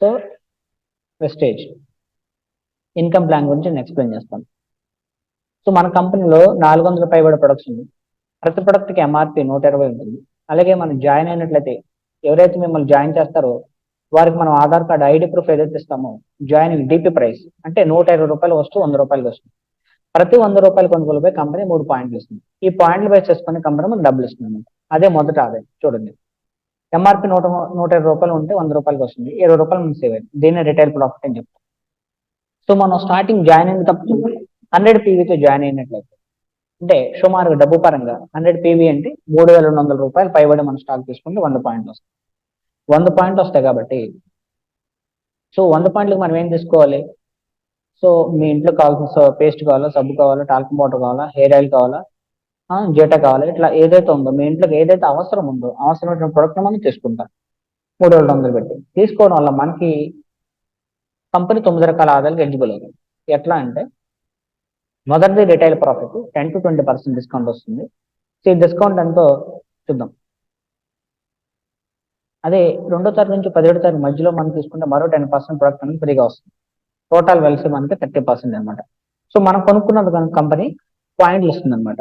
So wastage income plan గురించి నేను explain చేస్తాను. సో మన కంపెనీలో నాలుగు వందల పైబడి ప్రొడక్ట్స్ ఉంది. ప్రతి ప్రొడక్ట్కి ఎంఆర్పి నూట ఇరవై ఉంటుంది. అలాగే మనం జాయిన్ అయినట్లయితే ఎవరైతే మిమ్మల్ని జాయిన్ చేస్తారో వారికి మనం ఆధార్ కార్డ్ ఐడి ప్రూఫ్ ఏదైతే ఇస్తామో జాయినింగ్ డిపి ప్రైస్ అంటే నూట ఇరవై రూపాయలు వస్తూ వంద రూపాయలకి వస్తుంది. ప్రతి వంద రూపాయలు కొనుగోలుపై కంపెనీ మూడు పాయింట్లు ఇస్తుంది. ఈ పాయింట్లు బేస్ చేసుకుని కంపెనీ మనకు డబ్బులు ఇస్తుంది అదే మొదట ఆదాయం. చూడండి. ఎంఆర్పి నూట నూట ఇరవై రూపాయలు ఉంటే వంద రూపాయలకి వస్తుంది. ఇరవై రూపాయలు మనం సేవ్ అయింది దీన్ని రిటైల్ ప్రాఫిట్ అని చెప్తాం. సో మనం స్టార్టింగ్ జాయిన్ అయిన తప్పు హండ్రెడ్ పీవీతో జాయిన్ అయినట్లయితే అంటే సుమారు డబ్బు పరంగా హండ్రెడ్ పీవీ అంటే మూడు వేల రెండు వందల రూపాయలు పైబడి మనం స్టాక్ తీసుకుంటే వంద పాయింట్లు వస్తాయి. వంద పాయింట్లు వస్తాయి కాబట్టి సో వంద పాయింట్లకు మనం ఏం తీసుకోవాలి? సో మీ ఇంట్లో కావాల్సిన పేస్ట్ కావాలా సబ్బు కావాలా టాల్కమ్ పౌడర్ కావాలా హెయిర్ ఆయిల్ కావాలా జేటా కావాలి. ఇట్లా ఏదైతే ఉందో మీ ఇంట్లోకి ఏదైతే అవసరం ఉందో అవసరమైన ప్రొడక్ట్ మనం తీసుకుంటాం. మూడు వేల వందలు పెట్టి. తీసుకోవడం వల్ల మనకి కంపెనీ తొమ్మిది రకాల ఆదాయాలకు ఎలిజిబుల్ అవుతుంది. ఎట్లా అంటే మొదటిది retail profit ten to twenty percent discount వస్తుంది. సో ఈ డిస్కౌంట్ ఎంతో చూద్దాం. అదే రెండో తారీఖు నుంచి పదిహేడు తారీఖు మధ్యలో మనం తీసుకుంటే మరో టెన్ పర్సెంట్ ప్రొడక్ట్ అనేది ఫ్రీగా వస్తుంది. టోటల్ వెల్సి మనకి థర్టీ పర్సెంట్ అనమాట. సో మనం కొనుక్కున్నది కనుక కంపెనీ పాయింట్లు ఇస్తుంది అనమాట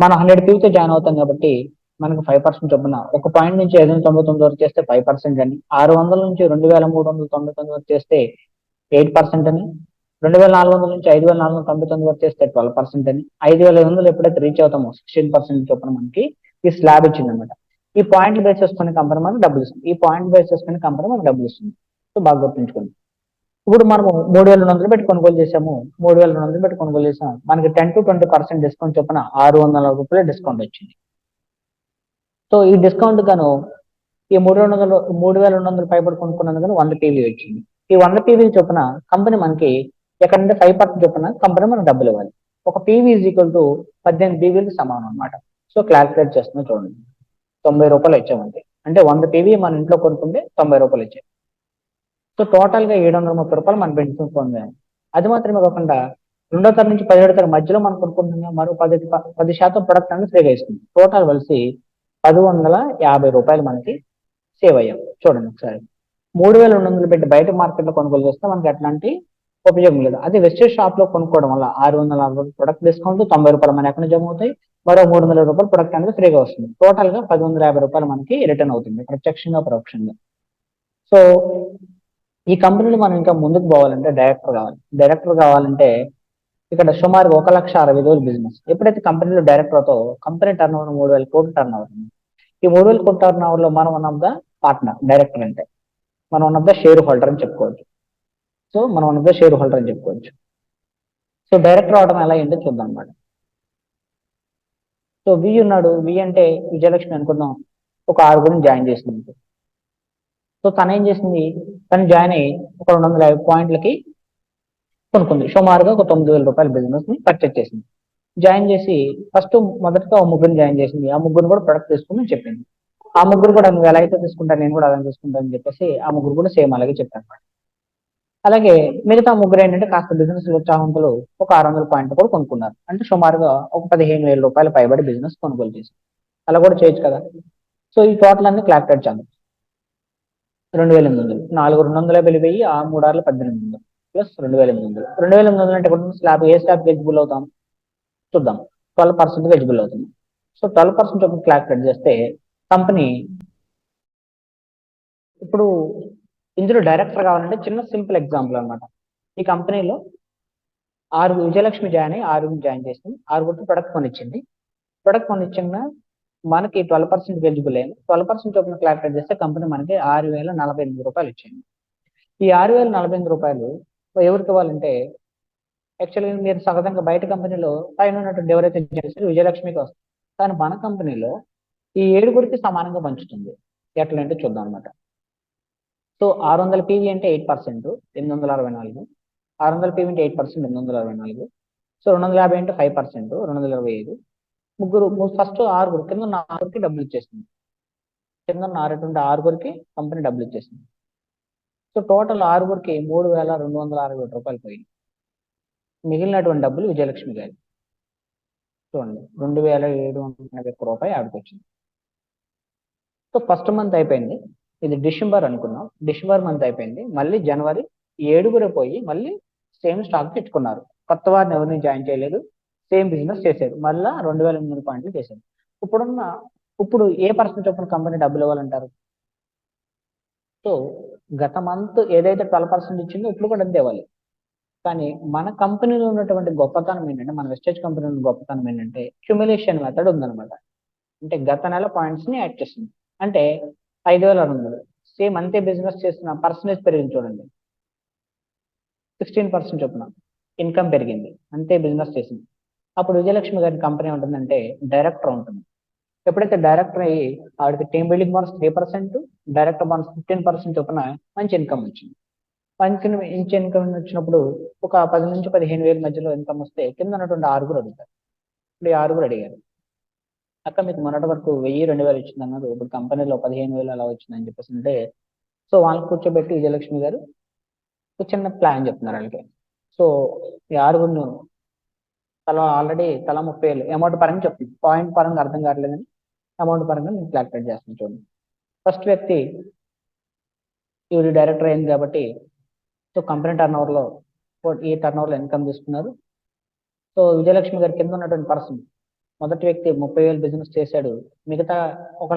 మనం హండ్రెడ్ పీతో జాయిన్ అవుతాం కాబట్టి మనకు ఫైవ్ పర్సెంట్ చొప్పున ఒక పాయింట్ నుంచి ఐదు వందల తొంభై తొమ్మిది వరకు చేస్తే ఫైవ్ పర్సెంట్ అని ఆరు వందల నుంచి రెండు వేల మూడు వందల తొంభై తొమ్మిది వరకు చేస్తే ఎయిట్ పర్సెంట్ అని రెండు వేల నాలుగు వందల నుంచి ఐదు వేల నాలుగు వందల తొంభై తొమ్మిది వరకు చేస్తే ట్వెల్వ్ పర్సెంట్ అని ఐదు వేల ఐదు వందలు ఎప్పుడైతే రీచ్ అవుతామో సిక్స్టీన్ పర్సెంట్ చొప్పున మనకి ఈ స్లాబ్ ఇచ్చింది అనమాట ఈ పాయింట్ బేస్ చేసుకుని కంపెనీ మనకు డబ్బులు ఇస్తుంది ఈ పాయింట్ బేస్ చేసుకుని కంపెనీ మనకు డబ్బులు ఇస్తుంది సో బాగా గుర్తుంచుకోండి. ఇప్పుడు మనము మూడు వేల రెండు వందలు పెట్టి కొనుగోలు చేసాము మూడు వేల రెండు వందలు పెట్టి కొనుగోలు చేసాము మనకి ten to twenty percent discount చొప్పున ఆరు వందల రూపాయలు డిస్కౌంట్ వచ్చింది. సో ఈ డిస్కౌంట్ గాను ఈ మూడు రెండు వందలు మూడు వేల రెండు వందలు పైబడి కొనుక్కున్నందుకు వంద పీవీ వచ్చింది. ఈ వంద పీవీ చొప్పున కంపెనీ మనకి ఎక్కడంటే ఫైవ్ పర్సెంట్ చొప్పున కంపెనీ మనకు డబ్బులు ఇవ్వాలి. ఒక పీవీ ఈజ్ ఈక్వల్ టు పద్దెనిమిది పీవీలకు సమానం అనమాట సో క్యాల్కులేట్ చేస్తున్నా చూడండి. తొంభై రూపాయలు వచ్చామండి. అంటే వంద పీవీ మన ఇంట్లో కొనుక్కుంటే తొంభై రూపాయలు వచ్చాయి. సో టోటల్గా ఏడు వందల ముప్పై రూపాయలు మనం పెన్షన్ పొందాము అది మాత్రమే కాకుండా రెండో తరగతి నుంచి పదిహేడు తరగతి మధ్యలో మనం కొనుక్కుంటున్నాం మరో పది పది శాతం ప్రొడక్ట్ అనేది ఫ్రీగా ఇస్తుంది టోటల్ కలిసి పది వందల యాభై రూపాయలు మనకి సేవ్ అయ్యాం. చూడండి ఒకసారి. మూడు వేల రెండు వందలు పెట్టి బయట మార్కెట్లో కొనుగోలు చేస్తే మనకి అట్లాంటి ఉపయోగం లేదు. అదే వెస్టేజ్ షాప్లో కొనుక్కోవడం వల్ల ఆరు వందల రూపాయలు ప్రొడక్ట్ డిస్కౌంట్ తొంభై రూపాయలు మన ఎక్కడ జమ అవుతాయి. మరో మూడు వందల రూపాయలు ప్రొడక్ట్ అనేది ఫ్రీగా వస్తుంది. టోటల్గా పది వందల యాభై రూపాయలు మనకి రిటర్న్ అవుతుంది. ప్రత్యక్షంగా పరోక్షంగా. సో ఈ కంపెనీలు మనం ఇంకా ముందుకు పోవాలంటే డైరెక్టర్ కావాలి. డైరెక్టర్ కావాలంటే ఇక్కడ సుమారు ఒక లక్ష అరవై రోజులు బిజినెస్ ఎప్పుడైతే కంపెనీలో డైరెక్టర్ కంపెనీ టర్న్ ఓవర్ మూడు వేల కోట్ల టర్న్ ఓవర్ ఈ మూడు వేల కోట్ల టర్న్ ఓవర్లో మనం one of the partner director అంటే మనం one of the shareholder అని చెప్పుకోవచ్చు. సో మనం one of the shareholder అని చెప్పుకోవచ్చు. సో డైరెక్టర్ అవడం ఎలా ఏంటో చూద్దాం అనమాట సో వి ఉన్నాడు. వి అంటే విజయలక్ష్మి అనుకుందాం. ఒక ఆరుగురిని జాయిన్ చేసింది. సో తను ఏం చేసింది? తను జాయిన్ అయ్యి ఒక రెండు వందల యాభై పాయింట్లకి కొనుక్కుంది. సుమారుగా ఒక తొమ్మిది వేల రూపాయల బిజినెస్ని పర్చేజ్ చేసింది. జాయిన్ చేసి ఫస్ట్ మొదటగా ఆ ముగ్గురిని జాయిన్ చేసింది. ఆ ముగ్గురు కూడా ప్రొడక్ట్ తీసుకుని చెప్పింది. ఆ ముగ్గురు కూడా నువ్వు ఎలా అయితే తీసుకుంటా నేను కూడా అలా తీసుకుంటాను అని చెప్పేసి ఆ ముగ్గురు కూడా సేమ్ అలాగే చెప్పాను అనమాట అలాగే మిగతా ముగ్గురు ఏంటంటే కాస్త బిజినెస్ ఉత్సాహంతులు ఒక ఆరు వందల పాయింట్ కూడా కొనుక్కున్నారు. అంటే సుమారుగా ఒక పదిహేను వేల రూపాయలు పైబడి బిజినెస్ కొనుగోలు చేసి అలా కూడా చేయొచ్చు కదా? సో ఈ టోటల్ అన్ని క్లాక్యులేట్ చేద్దాం. రెండు వేల ఎనిమిది వందలు. నాలుగు రెండు వందల యాభై వెయ్యి ఆ మూడు ఆరులు పద్దెనిమిది వందలు. ప్లస్ రెండు వేల ఎనిమిది వందలు. రెండు వేల ఎనిమిది వందలు అంటే ఇప్పుడు స్లాబ్ ఏ స్లాబ్ ఎలిజిబుల్ అవుతాం? చూద్దాం. ట్వెల్వ్ పర్సెంట్ ఎలిజిబుల్ అవుతుంది so twelve percent clock calculate చేస్తే కంపెనీ ఇప్పుడు ఇందులో డైరెక్టర్ కావాలంటే చిన్న సింపుల్ ఎగ్జాంపుల్ అన్నమాట. ఈ కంపెనీలో ఆరు విజయలక్ష్మి జాయిన్ అయ్యి ఆరుగురు జాయిన్ చేసింది. ఆరుగురు ప్రొడక్ట్ కొనిచ్చింది. ప్రొడక్ట్ కొనిచ్చిన మనకి ట్వెల్వ్ పర్సెంట్ ఎలిజిబుల్ అయింది ట్వెల్వ్ పర్సెంట్ చొప్పున క్లారిఫై చేస్తే కంపెనీ మనకి ఆరు వేల నలభై ఎనిమిది రూపాయలు ఇచ్చింది ఈ ఆరు వేల నలభై ఎనిమిది రూపాయలు ఎవరికి ఇవ్వాలంటే యాక్చువల్గా మీరు సహజంగా బయట కంపెనీలో పైన ఉన్నటువంటి ఎవరైతే చేస్తారు విజయలక్ష్మికి వస్తుంది. కానీ మన కంపెనీలో ఈ ఏడుగురికి సమానంగా పంచుతుంది. ఎట్లా అంటే చూద్దాం అనమాట సో ఆరు వందల పీవీ అంటే ఎయిట్ పర్సెంట్ ఎనిమిది వందల అరవై నాలుగు. ఆరు వందల పీవీ అంటే ఎయిట్ పర్సెంట్ ఎనిమిది వందల అరవై నాలుగు. సో రెండు వందల యాభై అంటే ఫైవ్ పర్సెంట్ రెండు వందల ఇరవై ఐదు. ముగ్గురు ఫస్ట్ ఆరుగురు కింద ఉన్న ఆరుగురికి డబ్బులు ఇచ్చేసింది. కింద ఆరేటువంటి ఆరుగురికి కంపెనీ డబ్బులు ఇచ్చేసింది. సో టోటల్ ఆరుగురికి మూడు వేల రెండు వందల అరవై ఒకటి రూపాయలు పోయింది. మిగిలినటువంటి డబ్బులు విజయలక్ష్మి గారి. చూడండి రెండు వేల ఏడు వందల ఎనభై ఒక్క రూపాయి ఆడికి వచ్చింది. సో ఫస్ట్ మంత్ అయిపోయింది. ఇది డిసెంబర్ అనుకున్నాం. డిసెంబర్ మంత్ అయిపోయింది. మళ్ళీ జనవరి ఏడుగురు పోయి మళ్ళీ సేమ్ స్టాక్ తెచ్చుకున్నారు కొత్త వారిని ఎవరిని జాయిన్ చేయలేదు. సేమ్ బిజినెస్ చేశారు మళ్ళా రెండు వేల ఎనిమిది పాయింట్లు చేశారు ఇప్పుడున్న ఇప్పుడు ఏ పర్సెంట్ చొప్పున కంపెనీ డబ్బులు ఇవ్వాలంటారు? సో గత మంత్ ఏదైతే ట్వెల్వ్ పర్సెంట్ ఇచ్చిందో ఇప్పుడు కూడా అంతే ఇవ్వాలి. కానీ మన కంపెనీలో ఉన్నటువంటి గొప్పతనం ఏంటంటే మన వెస్టేజ్ కంపెనీలో గొప్పతనం ఏంటంటే క్యుమిలేషన్ మెథడ్ ఉందన్నమాట. అంటే గత నెల పాయింట్స్ని యాడ్ చేస్తుంది అంటే ఐదు వేల ఆరు వందలు. సేమ్ అంతే బిజినెస్ చేసిన పర్సనేజ్ పెరిగింది చూడండి. సిక్స్టీన్ పర్సెంట్ చొప్పున ఇన్కమ్ పెరిగింది. అంతే బిజినెస్ చేసింది. అప్పుడు విజయలక్ష్మి గారి కంపెనీ ఉంటుందంటే డైరెక్టర్ ఉంటుంది. ఎప్పుడైతే డైరెక్టర్ అయ్యి ఆవిడకి team building bonus three percent director bonus fifteen percent చొప్పున మంచి ఇన్కమ్ వచ్చింది. మంచి మంచి ఇన్కమ్ వచ్చినప్పుడు ఒక పది నుంచి పదిహేను వేల మధ్యలో ఇన్కమ్ వస్తే కింద ఉన్నటువంటి ఆరుగురు అడుగుతారు. ఇప్పుడు ఈ ఆరుగురు అడిగారు. అక్క మీకు మొన్నటి వరకు వెయ్యి రెండు వేలు వచ్చింది అన్నారు. ఇప్పుడు కంపెనీలో పదిహేను వేలు అలా వచ్చిందని చెప్పేసి అంటే సో వాళ్ళని కూర్చోబెట్టి విజయలక్ష్మి గారు ఒక చిన్న ప్లాన్ చెప్తున్నారు వాళ్ళకి. సో ఈ ఆరుగురు తల ఆల్రెడీ తల ముప్పై వేలు అమౌంట్ పరంగా చెప్తుంది పాయింట్ పరంగా అర్థం కావట్లేదని అమౌంట్ పరంగా నేను క్లారిఫై చేస్తాను చూడండి ఫస్ట్ వ్యక్తి ఈవిడ డైరెక్టర్ అయింది కాబట్టి సో కంపెనీ టర్న్ ఓవర్లో ఈ టర్న్ ఓవర్లో ఇన్కమ్ తీసుకున్నారు. సో విజయలక్ష్మి గారి కింద ఉన్నటువంటి పర్సన్ మొదటి వ్యక్తి ముప్పై వేలు బిజినెస్ చేశాడు. మిగతా ఒక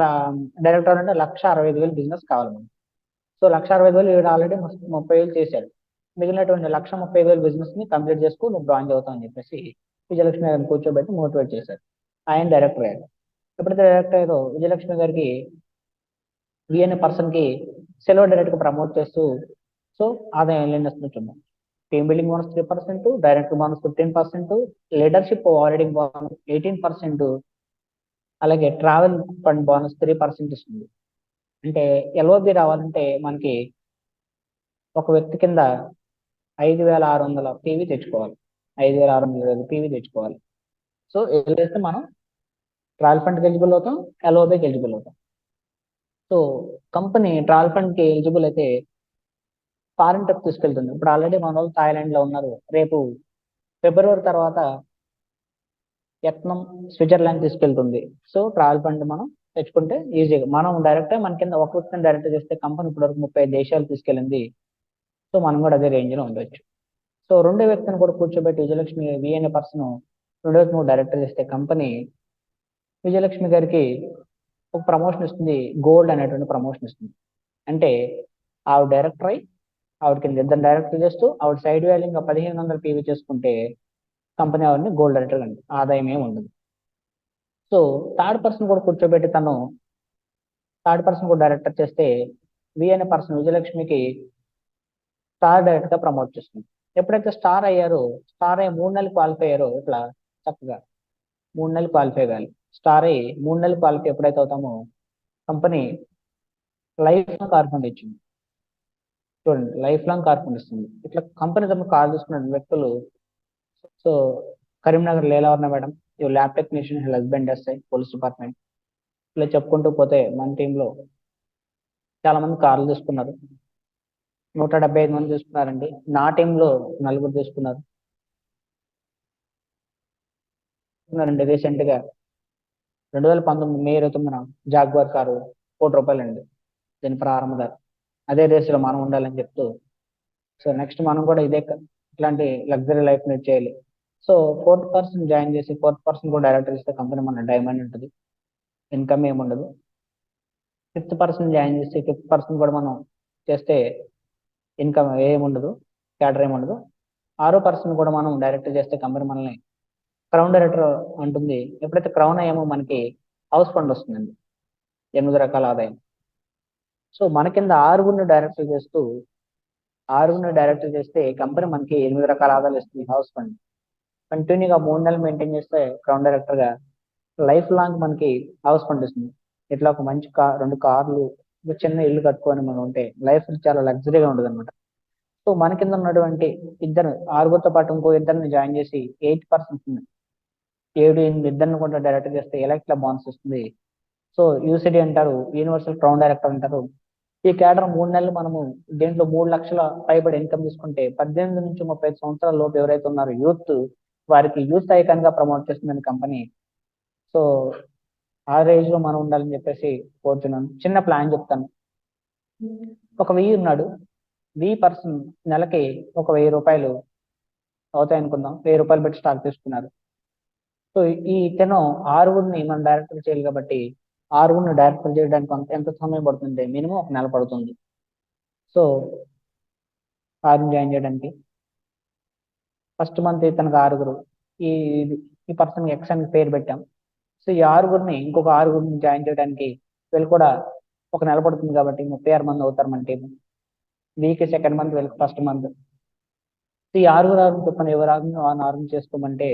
డైరెక్టర్ అంటే లక్ష అరవై ఐదు వేలు బిజినెస్ కావాలి సో లక్ష అరవై ఐదు వేలు ఈవిడ ఆల్రెడీ ముప్పై వేలు చేశాడు. మిగిలినటువంటి లక్ష ముప్పై వేలు బిజినెస్ని కంప్లీట్ చేసుకుని నువ్వు బ్రాంచ్ అవుతావు అని చెప్పేసి విజయలక్ష్మి గారిని కూర్చోబెట్టి మోటివేట్ చేశారు. ఆయన డైరెక్టర్ అయ్యారు. ఎప్పుడైతే డైరెక్టర్ అయ్యారో విజయలక్ష్మి గారికి వి పర్సన్కి సెలవు డైరెక్ట్గా ప్రమోట్ చేస్తూ సో ఆదాయం లేని చూద్దాం team building bonus three percent director bonus fifteen percent leadership auditing bonus eighteen percent అలాగే travel fund bonus three percent ఇస్తుంది. అంటే ఎల్ఓబి రావాలంటే మనకి ఒక వ్యక్తి కింద ఐదు వేల ఆరు వందల పీవీ తెచ్చుకోవాలి. ఐదు వేల ఆరు వందల పీవీ తెచ్చుకోవాలి. సో ఏదైతే మనం? ట్రావెల్ ఫండ్కి ఎలిజిబుల్ అవుతాం ఎల్ఓబికి ఎలిజిబుల్ అవుతాం. సో కంపెనీ ట్రావెల్ ఫండ్కి ఎలిజిబుల్ అయితే ఫారిన్ ట్రిప్ తీసుకెళ్తుంది. ఇప్పుడు ఆల్రెడీ మన వాళ్ళు థాయిలాండ్లో ఉన్నారు. రేపు ఫిబ్రవరి తర్వాత యత్నం స్విట్జర్లాండ్ తీసుకెళ్తుంది. సో ట్రావెల్ ఫండ్ మనం తెచ్చుకుంటే ఈజీగా మనం డైరెక్ట్ మన కింద ఒక వ్యక్తిని డైరెక్ట్ చేస్తే కంపెనీ ఇప్పటివరకు ముప్పై దేశాలు తీసుకెళ్ళింది. సో మనం కూడా అదే రేంజ్లో ఉండొచ్చు. సో రెండో వ్యక్తిని కూడా కూర్చోబెట్టి విజయలక్ష్మి వి అనే పర్సన్ రెండో వ్యక్తి డైరెక్టర్ చేస్తే కంపెనీ విజయలక్ష్మి గారికి ఒక ప్రమోషన్ ఇస్తుంది గోల్డ్ అనేటువంటి ప్రమోషన్ ఇస్తుంది. అంటే ఆవిడ డైరెక్టర్ అయి ఆవిడ కింద ఇద్దరు డైరెక్టర్ చేస్తూ ఆవిడ సైడ్ వాల్యూ ఇంకా పదిహేను వందలు పీవీ చేసుకుంటే కంపెనీ ఆవిడని గోల్డ్ డైరెక్టర్ అండి. ఆదాయం ఏమి ఉండదు. సో థర్డ్ పర్సన్ కూడా కూర్చోబెట్టి తను థర్డ్ పర్సన్ కూడా డైరెక్టర్ చేస్తే వి అనే పర్సన్ విజయలక్ష్మికి స్టార్ డైరెక్ట్గా ప్రమోట్ చేస్తుంది. ఎప్పుడైతే స్టార్ అయ్యారో స్టార్ అయ్యి మూడు నెలలు క్వాలిఫై అయ్యారో ఇట్లా చక్కగా మూడు నెలలు క్వాలిఫై కావాలి. స్టార్ అయ్యి మూడు నెలలు క్వాలిఫై ఎప్పుడైతే అవుతామో కంపెనీ లైఫ్ లాంగ్ కార్పొండ్ ఇచ్చింది చూడండి లైఫ్ లాంగ్ కార్పొండ్ ఇస్తుంది ఇట్లా కంపెనీ తమ కాల్ తీసుకున్న వ్యక్తులు సో కరీంనగర్ లేలావర్ణ మేడం ఇవి lab technician husband SI police department ఇట్లా చెప్పుకుంటూ పోతే మన టీంలో చాలా మంది కార్లు తీసుకున్నారు. నూట డెబ్బై ఐదు మంది తీసుకున్నారండి నా టీంలో నలుగురు తీసుకున్నారు ఉన్నారండి రీసెంట్గా రెండు వేల పంతొమ్మిది మే ఇరవై తొమ్మిదిన జాగ్వార్ కారు కోటి రూపాయలు అండి దీని ప్రారంభ ధర అదే రేసులో మనం ఉండాలని చెప్తూ. సో నెక్స్ట్ మనం కూడా ఇదే ఇట్లాంటి లగ్జరీ లైఫ్ లీడ్ చేయాలి. సో ఫోర్త్ పర్సన్ జాయిన్ చేసి ఫోర్త్ పర్సన్ కూడా డైరెక్టర్ ఇస్తే కంపెనీ మన డైమండ్ ఉంటుంది. ఇన్కమ్ ఏమి ఉండదు ఫిఫ్త్ పర్సన్ జాయిన్ చేసి ఫిఫ్త్ పర్సన్ కూడా మనం చేస్తే ఇన్కమ్ ఏమి ఉండదు క్యాడర్ ఏమి ఉండదు. ఆరో పర్సన్ కూడా మనం డైరెక్ట్ చేస్తే కంపెనీ మనల్ని క్రౌన్ డైరెక్టర్ అంటుంది. ఎప్పుడైతే క్రౌన్ అయ్యామో మనకి హౌస్ ఫండ్ వస్తుందండి ఎనిమిది రకాల ఆదాయం. సో మన కింద ఆరుగురిని డైరెక్టర్ చేస్తూ ఆరుగురిని డైరెక్టర్ చేస్తే కంపెనీ మనకి ఎనిమిది రకాల ఆదాయాలు ఇస్తుంది హౌస్ ఫండ్ కంటిన్యూగా మూడు నెలలు మెయింటైన్ చేస్తే క్రౌన్ డైరెక్టర్గా లైఫ్ లాంగ్ మనకి హౌస్ ఫండ్ ఇస్తుంది. ఇట్లా ఒక మంచి కార్ రెండు కార్లు చిన్న ఇల్లు కట్టుకొని మనం ఉంటే లైఫ్ చాలా లగ్జరీగా ఉంటుంది అనమాట సో మన కింద ఉన్నటువంటి ఇద్దరు ఆరుగురితో పాటు ఇంకో ఇద్దరిని జాయిన్ చేసి ఎయిట్ పర్సెంట్ ఏడు ఎనిమిది ఇద్దరిని కూడా డైరెక్ట్ చేస్తే ఎలక్ట్ బాన్స్ వస్తుంది. సో యూసిడి అంటారు యూనివర్సల్ క్రౌన్ డైరెక్టర్ అంటారు. ఈ కేడర్ మూడు నెలలు మనము దీంట్లో మూడు లక్షల పైబడి ఇన్కమ్ తీసుకుంటే పద్దెనిమిది నుంచి ముప్పై ఐదు సంవత్సరాల లోపు ఎవరైతే ఉన్నారో యూత్ వారికి యూత్ ఐకాన్గా ప్రమోట్ చేస్తుందని కంపెనీ సో ఆ రేంజ్లో మనం ఉండాలని చెప్పేసి కోరుతున్నాను చిన్న ప్లాన్ చెప్తాను. ఒక వెయ్యి ఉన్నాడు. వెయ్యి పర్సన్ నెలకి ఒక వెయ్యి రూపాయలు అవుతాయి అనుకుందాం వెయ్యి రూపాయలు పెట్టి స్టాక్ తీసుకున్నారు. సో ఈ ఇతను ఆరుగురిని మనం డైరెక్టర్ చేయాలి కాబట్టి ఆరుగురిని డైరెక్టర్ చేయడానికి ఎంత సమయం పడుతుంది మినిమం ఒక నెల పడుతుంది. సో ఆరుని జాయిన్ చేయడానికి. ఫస్ట్ మంత్ ఇతనికి ఆరుగురు. ఈ ఈ పర్సన్ ఎక్స్ అని పేరు పెట్టాం. సో ఈ ఆరుగురిని ఇంకొక ఆరుగురిని జాయిన్ చేయడానికి వీళ్ళు కూడా ఒక నెల పడుతుంది కాబట్టి ముప్పై ఆరు మంది అవుతారు మన టీం వీక్ సెకండ్ మంత్ వీళ్ళకి ఫస్ట్ మంత్ ఈ ఆరుగురు ఆరుగురు చెప్పండి ఎవరు ఆరుగురు ఆరుగురు చేసుకోమంటే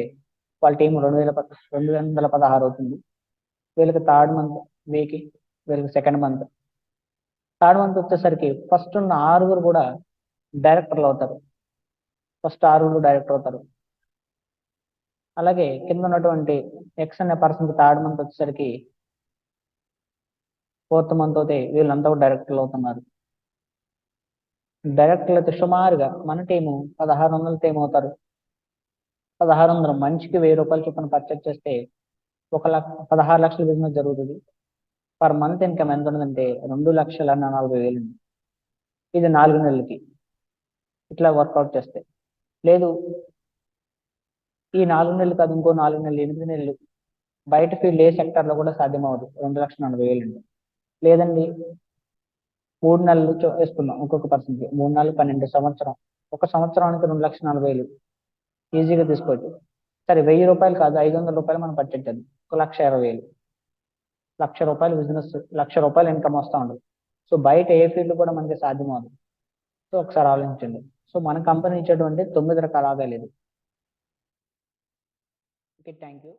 వాళ్ళ టీం రెండు వేల పద్ రెండు వందల పదహారు అవుతుంది. వీళ్ళకి థర్డ్ మంత్ వీకి వీళ్ళకి సెకండ్ మంత్ థర్డ్ మంత్ వచ్చేసరికి ఫస్ట్ ఉన్న ఆరుగురు కూడా డైరెక్టర్లు అవుతారు. ఫస్ట్ ఆరుగురు డైరెక్టర్ అవుతారు. అలాగే కింద ఉన్నటువంటి ఎక్స్ అనే పర్సన్ థర్డ్ మంత్ వచ్చేసరికి ఫోర్త్ మంత్ అయితే వీళ్ళంతా కూడా డైరెక్టర్లు అవుతున్నారు. డైరెక్టర్లు అయితే సుమారుగా మన టీము పదహారు వందల టీం అవుతారు పదహారు వందలు మనిషికి వెయ్యి రూపాయలు చొప్పున పర్చేజ్ చేస్తే ఒక లక్ష పదహారు లక్షల బిజినెస్ జరుగుతుంది. పర్ మంత్ ఇన్కమ్ ఎంత ఉందంటే రెండు లక్షల నలభై వేలు ఇది నాలుగు నెలలకి ఇట్లా వర్కౌట్ చేస్తే. లేదు ఈ నాలుగు నెలలు కాదు ఇంకో నాలుగు నెలలు ఎనిమిది నెలలు బయట ఫీల్డ్ ఏ సెక్టర్లో కూడా సాధ్యం అవ్వదు రెండు లక్షల నలభై వేలు అండి. లేదండి మూడు నెలలు వేసుకుందాం ఇంకొక పర్సన్కి. మూడు నెలలు పన్నెండు సంవత్సరం. ఒక సంవత్సరానికి రెండు లక్షల నలభై వేలు. ఈజీగా తీసుకోవచ్చు. సరే వెయ్యి రూపాయలు కాదు ఐదు వందల రూపాయలు మనం పట్టేది ఒక లక్ష ఇరవై వేలు. లక్ష రూపాయలు బిజినెస్ లక్ష రూపాయలు ఇన్కమ్ వస్తూ ఉండదు సో బయట ఏ ఫీల్డ్ కూడా మనకి సాధ్యం అవ్వదు సో ఒకసారి ఆలోచించండి. సో మన కంపెనీ ఇచ్చేటువంటి తొమ్మిది రకాల ఆదాయాలు ఇది. Okay, thank you.